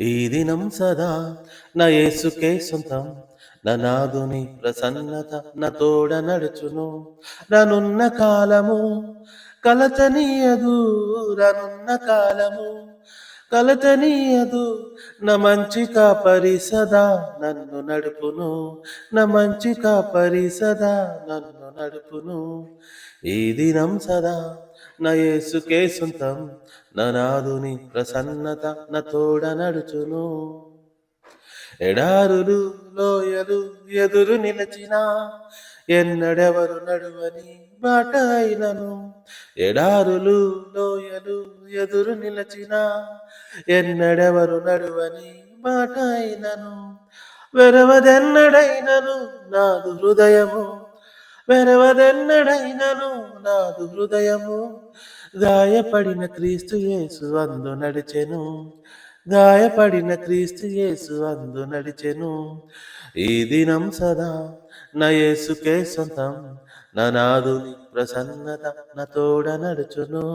ఈ దినం సదా నా యేసుకే సొంతం. నా నాదుని ప్రసన్నత నా తోడ నడుచును. రానున్న కాలము కలతనీయదు రానున్న కాలము కలతనీయదు నా మంచి కాపరి సదా నన్ను నడుపును. నా మంచి కాపరి సదా నన్ను నడుపును. ఈ దినం సదా నా యేసుకే సొంతం. నా నాదుని ప్రసన్నత నా తోడ నడుచును. ఎడారులు లోయలు ఎదురు నిలచిన ఎన్నడెవరు నడువని బాట అయినను. ఎడారులు లోయలు ఎదురు నిలచిన ఎన్నడెవరు నడువని బాట అయినను. వెరవదెన్నడైనను నాదు హృదయము. వెరవదెన్నడైనను నాదు హృదయము. గాయపడిన క్రీస్తు యేసు అందు నడిచెను. గాయపడిన క్రీస్తు యేసు అందు నడిచెను. ఈ దినం సదా నా యేసుకే సొంతం. నా నాదుని ప్రసన్నత నా తోడ నడుచును.